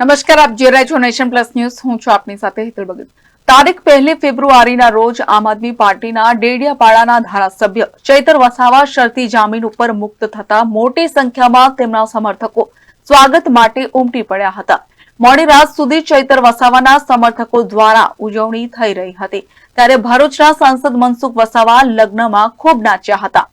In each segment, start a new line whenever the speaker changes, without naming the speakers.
નમસ્કાર, આપ જોઈ રહ્યા છો નેશન પ્લસ ન્યૂઝ. હું છું આપની સાથે હેતલ ભગત. તારીખ પહેલી ફેબ્રુઆરીના રોજ આમ આદમી પાર્ટીના ડેડિયાપાડાના ધારાસભ્ય ચૈતર વસાવા શરતી જામીન ઉપર મુક્ત થતા મોટી સંખ્યામાં તેમના સમર્થકો સ્વાગત માટે ઉમટી પડ્યા હતા. મોડી રાત સુધી ચૈતર વસાવાના સમર્થકો દ્વારા ઉજવણી થઈ રહી હતી. ત્યારે ભરૂચના સાંસદ મનસુખ વસાવા લગ્નમાં ખૂબ નાચ્યા હતા.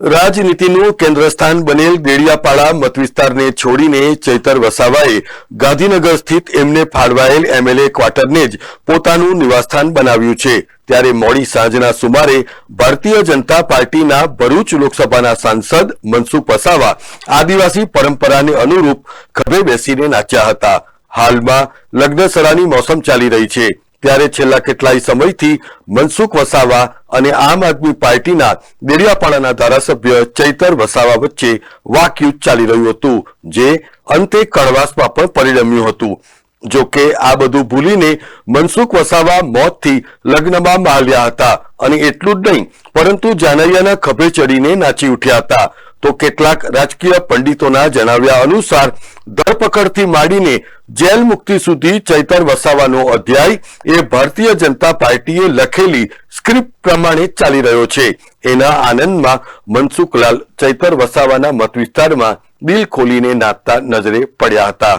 રાજનીતિનું કેન્દ્રસ્થાન બનેલ દેડિયાપાડા મતવિસ્તારને છોડીને ચૈતર વસાવાએ ગાંધીનગર સ્થિત એમને ફાળવાયેલ એમએલએ ક્વાર્ટરને જ પોતાનું નિવાસસ્થાન બનાવ્યું છે. ત્યારે મોડી સાંજના સુમારે ભારતીય જનતા પાર્ટીના ભરૂચ લોકસભાના સાંસદ મનસુખ વસાવા આદિવાસી પરંપરાને અનુરૂપ ખભે બેસીને નાચ્યા હતા. હાલમાં લગ્નસરાની મોસમ ચાલી રહી છે. ત્યારે છેલ્લા કેટલાય સમયથી મનસુખ વસાવા અને આમ આદમી પાર્ટીના દેડિયાપાડાના ધારાસભ્ય ચૈતર વસાવા વચ્ચે વાકયુદ્ધ ચાલી રહ્યું હતું, જે અંતે કડવાસમાં પણ પરિણમ્યું હતું. જો કે આ બધું ભૂલીને મનસુખ વસાવા મોતથી લગ્નમાં માલ્યા હતા અને એટલું જ નહીં, પરંતુ જાનૈયાના ખભે ચડીને નાચી ઉઠ્યા હતા. તો કેટલાક રાજકીય પંડિતોના જણાવ્યા અનુસાર, ધરપકડથી માંડીને જેલ મુક્તિ સુધી ચૈતર વસાવાનો અધ્યાય એ ભારતીય જનતા પાર્ટીએ લખેલી સ્ક્રિપ્ટ પ્રમાણે ચાલી રહ્યો છે. એના આનંદમાં મનસુખલાલ ચૈતર વસાવાના મત વિસ્તારમાં દિલ ખોલીને નાચતા નજરે પડ્યા હતા.